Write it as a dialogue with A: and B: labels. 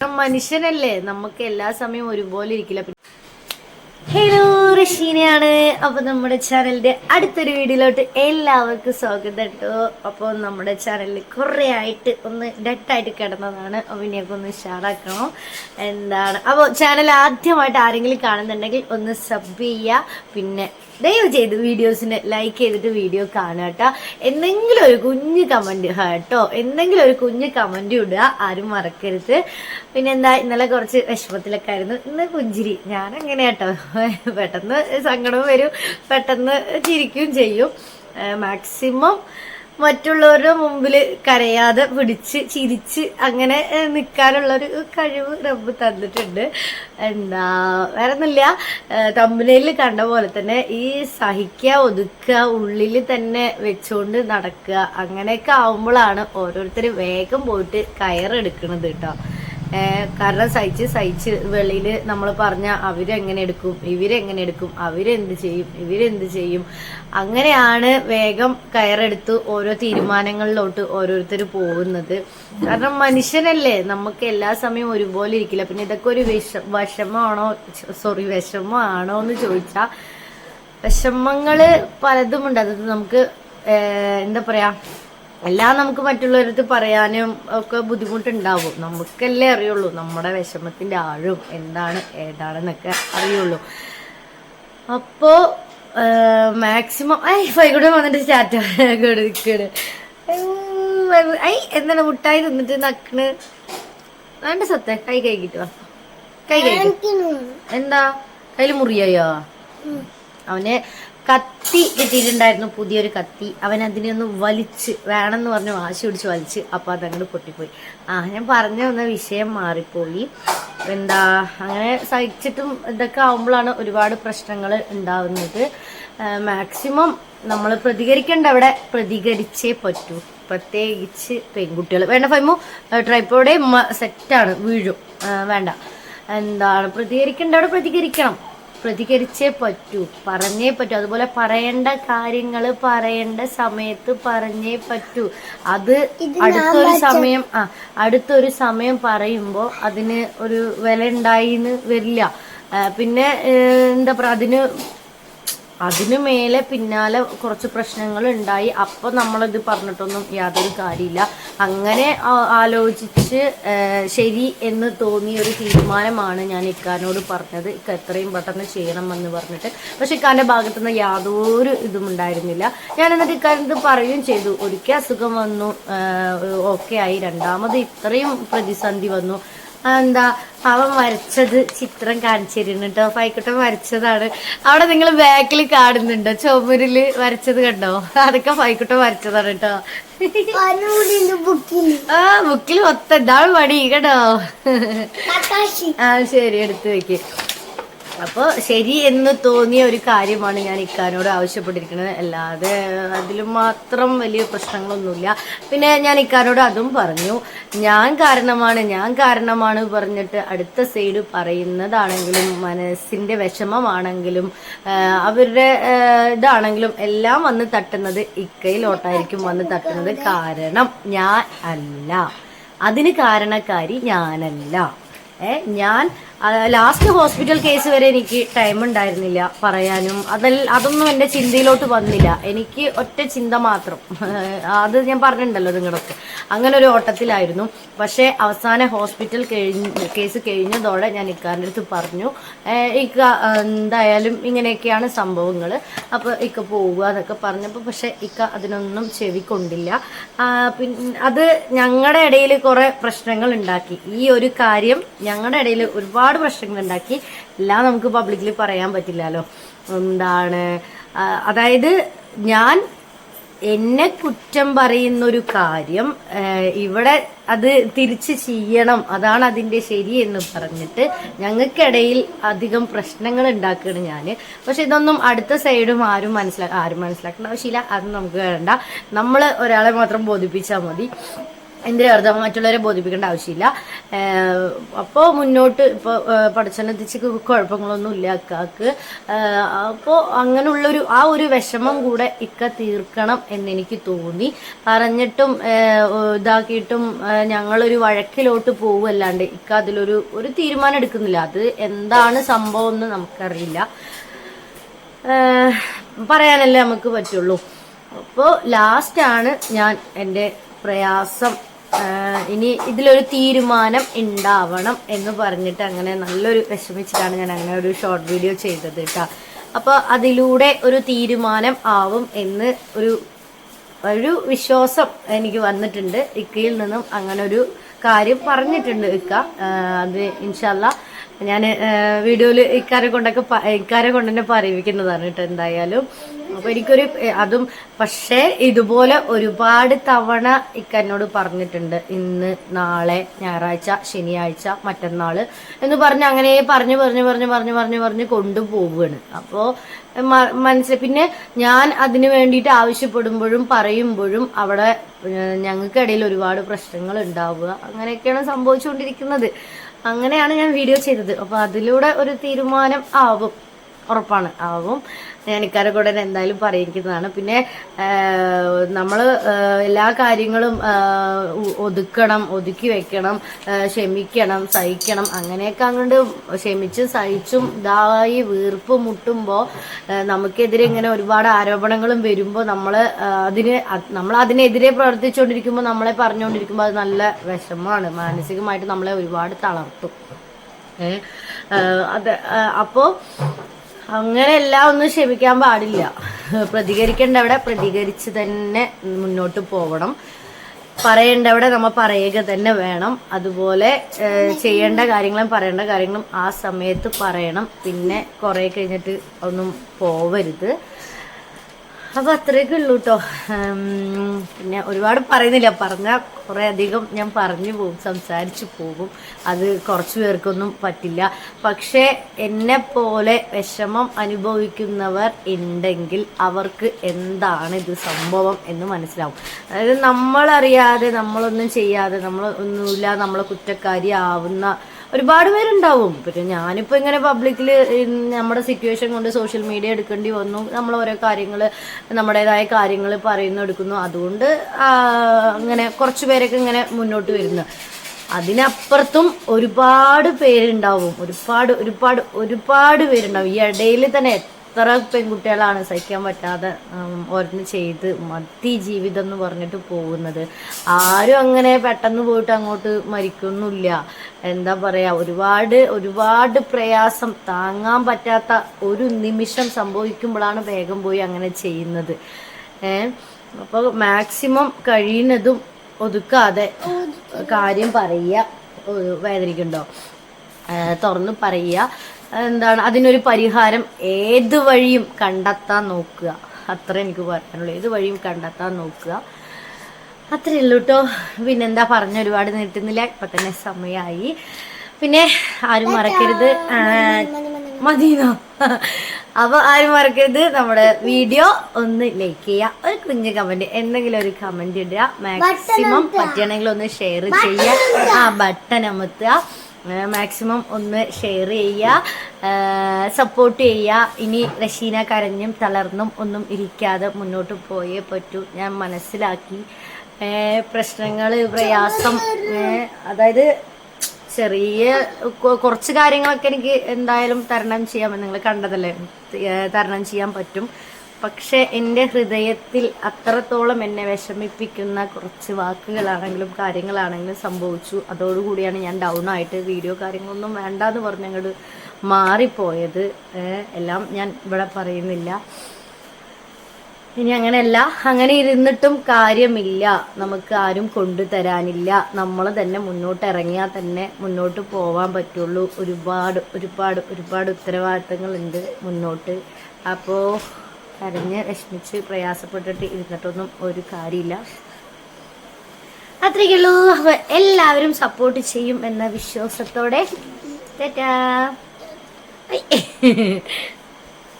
A: മനുഷ്യനല്ലേ? നമുക്ക് എല്ലാ സമയവും ഒരുപോലെ ഇരിക്കില്ല. ഹലോ? റഷീനയാണ് അപ്പൊ നമ്മുടെ ചാനലിന്റെ അടുത്തൊരു വീഡിയോയിലോട്ട് എല്ലാവർക്കും സ്വാഗതം കേട്ടോ. അപ്പോൾ നമ്മുടെ ചാനലിൽ കുറേ ആയിട്ട് ഒന്ന് ഡെറ്റായിട്ട് കിടന്നതാണ്. അപ്പൊ ഇനിയൊക്കെ ഒന്ന് ഷാറാക്കണോ എന്താണ്? അപ്പോൾ ചാനൽ ആദ്യമായിട്ട് ആരെങ്കിലും കാണുന്നുണ്ടെങ്കിൽ ഒന്ന് സബ് ചെയ്യുക. പിന്നെ ദയവ് ചെയ്ത് വീഡിയോസിന് ലൈക്ക് ചെയ്തിട്ട് വീഡിയോ കാണുക കേട്ടോ. എന്തെങ്കിലും ഒരു കുഞ്ഞ് കമന്റ് കേട്ടോ. എന്തെങ്കിലും ഒരു കുഞ്ഞ് കമന്റ് ഇടുക ആരും മറക്കരുത്. പിന്നെ എന്താ ഇന്നലെ കുറച്ച് വിഷമത്തിലൊക്കെ ആയിരുന്നു. ഇന്ന് പുഞ്ചിരി ഞാനങ്ങനെ കേട്ടോ പെട്ടെന്ന് സങ്കടം വരും. പെട്ടെന്ന് ചിരിക്കുകയും ചെയ്യും. മാക്സിമം മറ്റുള്ളവരുടെ മുമ്പിൽ കരയാതെ പിടിച്ച് ചിരിച്ച് അങ്ങനെ നിൽക്കാനുള്ളൊരു കഴിവ് റബ്ബ് തന്നിട്ടുണ്ട്. എന്താ വേറെ ഒന്നുമില്ല തമ്പനയിൽ കണ്ട പോലെ തന്നെ ഈ സഹിക്കുക ഒതുക്കുക ഉള്ളിൽ തന്നെ വെച്ചുകൊണ്ട് നടക്കുക അങ്ങനെയൊക്കെ ആവുമ്പോഴാണ് ഓരോരുത്തർ വേഗം പോയിട്ട് കയറെടുക്കണത് കേട്ടോ കാരണം സഹിച്ച് സഹിച്ച് വെളിയിൽ നമ്മൾ പറഞ്ഞ അവരെങ്ങനെ എടുക്കും ഇവരെങ്ങനെ എടുക്കും അവരെന്ത് ചെയ്യും ഇവരെന്ത് ചെയ്യും. അങ്ങനെയാണ് വേഗം കയറെടുത്ത് ഓരോ തീരുമാനങ്ങളിലോട്ട് ഓരോരുത്തർ പോകുന്നത്. കാരണം മനുഷ്യനല്ലേ നമുക്ക് എല്ലാ സമയവും ഒരുപോലെ ഇരിക്കില്ല. പിന്നെ ഇതൊക്കെ ഒരു വിഷ വിഷമമാണോ സോറി വിഷമമാണോ എന്ന് ചോദിച്ചാൽ വിഷമങ്ങൾ പലതുമുണ്ട്. അത് നമുക്ക് എന്താ പറയാ എല്ലാം നമുക്ക് മറ്റുള്ളവരടുത്ത് പറയാനും ഒക്കെ ബുദ്ധിമുട്ടുണ്ടാവും. നമുക്കല്ലേ അറിയുള്ളൂ. നമ്മുടെ വിഷമത്തിന്റെ ആഴും എന്താണ് ഏതാണെന്നൊക്കെ അറിയുള്ളൂ. അപ്പോ മാക്സിമം ഐ ഫൈകൂടെ വന്നിട്ട് സ്റ്റാറ്റ കൊടുക്കണ് ഐ എന്താണ് മുട്ടായി തിന്നിട്ട് നക്കണ്? വേണ്ട സത്തെ കൈ കൈകിട്ട് വാ. കൈ കൈ എന്താ? കയ്യിൽ മുറിയായോ? അവന് കത്തി കിട്ടിയിട്ടുണ്ടായിരുന്നു പുതിയൊരു കത്തി. അവൻ അതിനെ ഒന്ന് വലിച്ച് വേണമെന്ന് പറഞ്ഞ് വാശി പിടിച്ച് വലിച്ച് അപ്പോൾ അതങ്ങോട്ട് പൊട്ടിപ്പോയി. ആ ഞാൻ പറഞ്ഞു വന്ന വിഷയം മാറിപ്പോയി. എന്താ അങ്ങനെ സഹിച്ചിട്ടും ഇതൊക്കെ ആവുമ്പോഴാണ് ഒരുപാട് പ്രശ്നങ്ങൾ ഉണ്ടാവുന്നത്. മാക്സിമം നമ്മൾ പ്രതികരിക്കേണ്ട അവിടെ പ്രതികരിച്ചേ പറ്റൂ. പ്രത്യേകിച്ച് പെൺകുട്ടികൾ വേണ്ട ഫൈമോ ട്രൈപ്പോടെ സെറ്റാണ് വീഴും. വേണ്ട. എന്താണ് പ്രതികരിക്കേണ്ട അവിടെ പ്രതികരിക്കണം. പ്രതികരിച്ചേ പറ്റൂ. പറഞ്ഞേ പറ്റൂ. അതുപോലെ പറയേണ്ട കാര്യങ്ങൾ പറയേണ്ട സമയത്ത് പറഞ്ഞേ പറ്റൂ. അത് അടുത്തൊരു സമയം ആ അടുത്തൊരു സമയം പറയുമ്പോൾ അതിന് ഒരു വില ഉണ്ടായിന്ന് വരില്ല. പിന്നെ എന്താ പറയുക അതിന് അതിനു മേലെ പിന്നാലെ കുറച്ച് പ്രശ്നങ്ങൾ ഉണ്ടായി അപ്പൊ നമ്മളിത് പറഞ്ഞിട്ടൊന്നും യാതൊരു കാര്യമില്ല. അങ്ങനെ ആലോചിച്ച് ശരി എന്ന് തോന്നിയ ഒരു തീരുമാനമാണ് ഞാൻ ഇക്കാനോട് പറഞ്ഞത്. ഇക്ക എത്രയും പെട്ടെന്ന് ചെയ്യണമെന്ന് പറഞ്ഞിട്ട്. പക്ഷെ ഇക്കാന്റെ ഭാഗത്തുനിന്ന് യാതൊരു ഇതും ഉണ്ടായിരുന്നില്ല. ഞാൻ എന്നിട്ട് ഇക്കാര്യത്ത് പറയുകയും ചെയ്തു. ഒരിക്കൽ അസുഖം വന്നു ഓക്കെ ആയി. രണ്ടാമത് ഇത്രയും പ്രതിസന്ധി വന്നു. എന്താ അവൻ വരച്ചത് ചിത്രം കാണിച്ചു തരുന്നു കേട്ടോ ഫൈക്കുട്ടൻ വരച്ചതാണ്. അവിടെ നിങ്ങൾ ബാക്കിൽ കാണുന്നുണ്ടോ? ചുമരിൽ വരച്ചത് കണ്ടോ? അതൊക്കെ ഫൈക്കുട്ടൻ വരച്ചതാണ് കേട്ടോ ആ ബുക്കിൽ മൊത്തം. എന്താണ് പണി കേട്ടോ. ആ ശരി എടുത്തു വെക്ക്. അപ്പോൾ ശരി എന്ന് തോന്നിയ ഒരു കാര്യമാണ് ഞാൻ ഇക്കാനോട് ആവശ്യപ്പെട്ടിരിക്കുന്നത്. അല്ലാതെ അതിൽ മാത്രം വലിയ പ്രശ്നങ്ങളൊന്നുമില്ല. പിന്നെ ഞാൻ ഇക്കാനോട് അതും പറഞ്ഞു ഞാൻ കാരണമാണ് ഞാൻ കാരണമാണ് പറഞ്ഞിട്ട് അടുത്ത സൈഡ് പറയുന്നതാണെങ്കിലും മനസ്സിന്റെ വിഷമമാണെങ്കിലും അവരുടെ ഇതാണെങ്കിലും എല്ലാം വന്ന് തട്ടുന്നത് ഇക്കയിലോട്ടായിരിക്കും വന്ന് തട്ടുന്നത് കാരണം ഞാൻ അല്ല. അതിന് കാരണക്കാരി ഞാനല്ല. ഏ ഞാൻ ലാസ്റ്റ് ഹോസ്പിറ്റൽ കേസ് വരെ എനിക്ക് ടൈം ഉണ്ടായിരുന്നില്ല പറയാനും. അതൽ അതൊന്നും എന്റെ ചിന്തയിലോട്ട് വന്നില്ല. എനിക്ക് ഒറ്റ ചിന്ത മാത്രം. അത് ഞാൻ പറഞ്ഞിട്ടുണ്ടല്ലോ നിങ്ങളൊക്കെ. അങ്ങനെ ഒരു ഓട്ടത്തിലായിരുന്നു. പക്ഷേ അവസാന ഹോസ്പിറ്റൽ കേസ് കഴിഞ്ഞതോടെ ഞാൻ ഇക്കാരുടെ അടുത്ത് പറഞ്ഞു. ഇക്ക എന്തായാലും ഇങ്ങനെയൊക്കെയാണ് സംഭവങ്ങൾ അപ്പോൾ ഇക്ക പോവുക എന്നൊക്കെ പറഞ്ഞപ്പോൾ പക്ഷേ ഇക്ക അതിനൊന്നും ചെവിക്കൊണ്ടില്ല പിന്നെ അത് ഞങ്ങളുടെ ഇടയിൽ കുറേ പ്രശ്നങ്ങൾ ഉണ്ടാക്കി. ഈ ഒരു കാര്യം ഞങ്ങളുടെ ഇടയിൽ ഒരുപാട് പ്രശ്നങ്ങൾ ഉണ്ടാക്കി എല്ലാം നമുക്ക് പബ്ലിക്കിൽ പറയാൻ പറ്റില്ലല്ലോ. എന്താണ്? അതായത് ഞാൻ എന്നെ കുറ്റം പറയുന്ന ഒരു കാര്യം ഇവിടെ അത് തിരിച്ച് ചെയ്യണം. അതാണ് അതിന്റെ ശരി എന്ന് പറഞ്ഞിട്ട് ഞങ്ങൾക്കിടയിൽ അധികം പ്രശ്നങ്ങൾ ഉണ്ടാക്കുകയാണ് ഞാൻ പക്ഷെ ഇതൊന്നും അടുത്ത സൈഡും ആരും മനസ്സിലാ ആരും മനസ്സിലാക്കേണ്ട ആവശ്യമില്ല. അത് നമുക്ക് വേണ്ട. നമ്മൾ ഒരാളെ മാത്രം ബോധിപ്പിച്ചാൽ മതി. എന്തിനാ വെറുതെ മറ്റുള്ളവരെ ബോധിപ്പിക്കേണ്ട ആവശ്യമില്ല. അപ്പോൾ മുന്നോട്ട് ഇപ്പോൾ പഠിച്ചെത്തിച്ച് കുഴപ്പങ്ങളൊന്നും ഇല്ല അക്കാക്ക് അപ്പോൾ അങ്ങനെയുള്ളൊരു ആ ഒരു വിഷമം കൂടെ ഇക്ക തീർക്കണം എന്നെനിക്ക് തോന്നി. പറഞ്ഞിട്ടും ഇതാക്കിയിട്ടും ഞങ്ങളൊരു വഴക്കിലോട്ട് പോവുമല്ലാണ്ട് ഇക്ക അതിലൊരു ഒരു തീരുമാനം എടുക്കുന്നില്ല. അത് എന്താണ് സംഭവം എന്ന് നമുക്കറിയില്ല. പറയാനല്ലേ നമുക്ക് പറ്റുള്ളൂ. അപ്പോൾ ലാസ്റ്റാണ് ഞാൻ എന്റെ പ്രയാസം ഇനി ഇതിലൊരു തീരുമാനം ഉണ്ടാവണം എന്ന് പറഞ്ഞിട്ട് അങ്ങനെ നല്ലൊരു വിഷമിച്ചിട്ടാണ് ഞാൻ അങ്ങനെ ഒരു ഷോർട്ട് വീഡിയോ ചെയ്തത് കേട്ടോ. അപ്പോൾ അതിലൂടെ ഒരു തീരുമാനം ആവും എന്ന് ഒരു ഒരു വിശ്വാസം എനിക്ക് വന്നിട്ടുണ്ട്. ഇക്കയിൽ നിന്നും അങ്ങനെ ഒരു കാര്യം പറഞ്ഞിട്ടുണ്ട് ഇക്ക. അത് ഇൻഷല്ല ഞാൻ വീഡിയോയിൽ ഇക്കാരെ കൊണ്ടൊക്കെ ഇക്കാരെ കൊണ്ട് തന്നെ പറയിപ്പിക്കുന്നതാണ് കേട്ടോ എന്തായാലും. അപ്പൊ എനിക്കൊരു അതും പക്ഷേ ഇതുപോലെ ഒരുപാട് തവണ ഇക്കന്നോട് പറഞ്ഞിട്ടുണ്ട്. ഇന്ന് നാളെ ഞായറാഴ്ച ശനിയാഴ്ച മറ്റന്നാൾ എന്ന് പറഞ്ഞ് അങ്ങനെ പറഞ്ഞു പറഞ്ഞു പറഞ്ഞു പറഞ്ഞു പറഞ്ഞു പറഞ്ഞ് കൊണ്ടുപോവുകയാണ് അപ്പോ മ- മനസ്സിൽ പിന്നെ ഞാൻ അതിന് വേണ്ടിയിട്ട് ആവശ്യപ്പെടുമ്പോഴും പറയുമ്പോഴും അവിടെ ഞങ്ങൾക്കിടയിൽ ഒരുപാട് പ്രശ്നങ്ങൾ ഉണ്ടാവുക അങ്ങനെയൊക്കെയാണ് സംഭവിച്ചുകൊണ്ടിരിക്കുന്നത്. അങ്ങനെയാണ് ഞാൻ വീഡിയോ ചെയ്തത്. അപ്പൊ അതിലൂടെ ഒരു തീരുമാനം ആവും. ഉറപ്പാണ്. ആവും. ഞാൻ കൂടെ എന്തായാലും പറയിക്കുന്നതാണ്. പിന്നെ നമ്മൾ എല്ലാ കാര്യങ്ങളും ഒതുക്കണം ഒതുക്കി വെക്കണം ക്ഷമിക്കണം സഹിക്കണം അങ്ങനെയൊക്കെ അങ്ങോട്ട് ക്ഷമിച്ച് സഹിച്ചും ഇതായി വീർപ്പ് മുട്ടുമ്പോൾ നമുക്കെതിരെ ഇങ്ങനെ ഒരുപാട് ആരോപണങ്ങളും വരുമ്പോൾ നമ്മൾ അതിന് നമ്മൾ അതിനെതിരെ പ്രവർത്തിച്ചുകൊണ്ടിരിക്കുമ്പോൾ നമ്മളെ പറഞ്ഞുകൊണ്ടിരിക്കുമ്പോൾ അത് നല്ല വിഷമമാണ്. മാനസികമായിട്ട് നമ്മളെ ഒരുപാട് തളർത്തും. ഏഹ് അത് അപ്പോൾ അപ്പോ അങ്ങനെ എല്ലാം ഒന്നും ക്ഷമിക്കാൻ പാടില്ല. പ്രതികരിക്കേണ്ടവിടെ പ്രതികരിച്ച് തന്നെ മുന്നോട്ട് പോകണം പറയേണ്ടവിടെ നമ്മൾ പറയുക തന്നെ വേണം. അതുപോലെ ചെയ്യേണ്ട കാര്യങ്ങളും പറയേണ്ട കാര്യങ്ങളും ആ സമയത്ത് പറയണം. പിന്നെ കുറെ കഴിഞ്ഞിട്ട് ഒന്നും പോവരുത്. അപ്പൊ അത്രയൊക്കെ ഉള്ളൂ കേട്ടോ പിന്നെ ഒരുപാട് പറയുന്നില്ല. പറഞ്ഞാൽ കുറെ അധികം ഞാൻ പറഞ്ഞു പോകും സംസാരിച്ചു പോകും. അത് കുറച്ചു പേർക്കൊന്നും പറ്റില്ല. പക്ഷേ എന്നെ പോലെ വിഷമം അനുഭവിക്കുന്നവർ ഉണ്ടെങ്കിൽ അവർക്ക് എന്താണ് ഇത് സംഭവം എന്ന് മനസ്സിലാവും. അതായത് നമ്മളറിയാതെ നമ്മളൊന്നും ചെയ്യാതെ നമ്മൾ ഒന്നുമില്ല നമ്മളെ കുറ്റക്കാരി ആവുന്ന ഒരുപാട് പേരുണ്ടാവും. പിന്നെ ഞാനിപ്പോ ഇങ്ങനെ പബ്ലിക്കിൽ നമ്മുടെ സിറ്റുവേഷൻ കൊണ്ട് സോഷ്യൽ മീഡിയ എടുക്കേണ്ടി വന്നു. നമ്മൾ ഓരോ കാര്യങ്ങൾ നമ്മുടേതായ കാര്യങ്ങൾ പറയുന്നു എടുക്കുന്നു. അതുകൊണ്ട് അങ്ങനെ കുറച്ചു പേരൊക്കെ ഇങ്ങനെ മുന്നോട്ട് വരുന്നു. അതിനപ്പുറത്തും ഒരുപാട് പേരുണ്ടാവും. ഒരുപാട് ഒരുപാട് ഒരുപാട് പേരുണ്ടാവും. ഈ ഇടയിൽ തന്നെ എത്ര പെൺകുട്ടികളാണ് സഹിക്കാൻ പറ്റാതെ ഓരോന്ന് ചെയ്ത് മതി ജീവിതം എന്ന് പറഞ്ഞിട്ട് പോകുന്നത്. ആരും അങ്ങനെ പെട്ടെന്ന് പോയിട്ട് അങ്ങോട്ട് മരിക്കൊന്നുമില്ല. എന്താ പറയാ ഒരുപാട് ഒരുപാട് പ്രയാസം താങ്ങാൻ പറ്റാത്ത ഒരു നിമിഷം സംഭവിക്കുമ്പോഴാണ് വേഗം പോയി അങ്ങനെ ചെയ്യുന്നത്. ഏഹ് അപ്പോൾ മാക്സിമം കഴിയുന്നതും ഒതുക്കാതെ കാര്യം പറയുക വേദനിക്കുന്നുണ്ടോ തുറന്ന് പറയുക. എന്താണ് അതിനൊരു പരിഹാരം ഏത് വഴിയും കണ്ടെത്താൻ നോക്കുക. അത്ര എനിക്ക് പറയാനുള്ളൂ. ഏത് വഴിയും കണ്ടെത്താൻ നോക്കുക. അത്രയേ ഉള്ളൂ കേട്ടോ പിന്നെന്താ പറഞ്ഞ ഒരുപാട് നീട്ടുന്നില്ല. ഇപ്പൊ തന്നെ സമയമായി പിന്നെ ആരും മറക്കരുത്. മദീന അപ്പൊ ആരും മറക്കരുത്. നമ്മുടെ വീഡിയോ ഒന്ന് ലൈക്ക് ചെയ്യുക ഒരു കുഞ്ഞ് കമന്റ് എന്തെങ്കിലും ഒരു കമന്റ് ഇടുക. മാക്സിമം പറ്റുകയാണെങ്കിൽ ഒന്ന് ഷെയർ ചെയ്യുക ആ ബട്ടൺ അമർത്തുക. മാക്സിമം ഒന്ന് ഷെയർ ചെയ്യുക സപ്പോർട്ട് ചെയ്യുക. ഇനി റഷീന കരഞ്ഞും തളർന്നും ഒന്നും ഇരിക്കാതെ മുന്നോട്ട് പോയേ പറ്റൂ. ഞാൻ മനസ്സിലാക്കി. പ്രശ്നങ്ങൾ പ്രയാസം അതായത് ചെറിയ കുറച്ച് കാര്യങ്ങളൊക്കെ എനിക്ക് എന്തായാലും തരണം ചെയ്യാൻ നിങ്ങൾ കണ്ടതല്ലേ? തരണം ചെയ്യാൻ പറ്റും. പക്ഷെ എന്റെ ഹൃദയത്തിൽ അത്രത്തോളം എന്നെ വിഷമിപ്പിക്കുന്ന കുറച്ച് വാക്കുകളാണെങ്കിലും കാര്യങ്ങളാണെങ്കിലും സംഭവിച്ചു. അതോടുകൂടിയാണ് ഞാൻ ഡൗൺ ആയിട്ട് വീഡിയോ കാര്യങ്ങളൊന്നും വേണ്ടാന്ന് പറഞ്ഞ് അങ്ങോട്ട് മാറിപ്പോയത്. എല്ലാം ഞാൻ ഇവിടെ പറയുന്നില്ല. ഇനി അങ്ങനെയല്ല. അങ്ങനെ ഇരുന്നിട്ടും കാര്യമില്ല. നമുക്ക് ആരും കൊണ്ടുതരാനില്ല നമ്മൾ തന്നെ മുന്നോട്ട് ഇറങ്ങിയാൽ തന്നെ മുന്നോട്ട് പോവാൻ പറ്റുള്ളൂ. ഒരുപാട് ഒരുപാട് ഒരുപാട് ഉത്തരവാദിത്തങ്ങളുണ്ട് മുന്നോട്ട്. അപ്പോൾ കരഞ്ഞ് വിഷമിച്ച് പ്രയാസപ്പെട്ടിട്ട് ഇരുന്നിട്ടൊന്നും ഒരു കാര്യമില്ല. അത്രയ്ക്കുള്ളൂ എല്ലാവരും സപ്പോർട്ട് ചെയ്യും എന്ന വിശ്വാസത്തോടെ. ടാറ്റാ.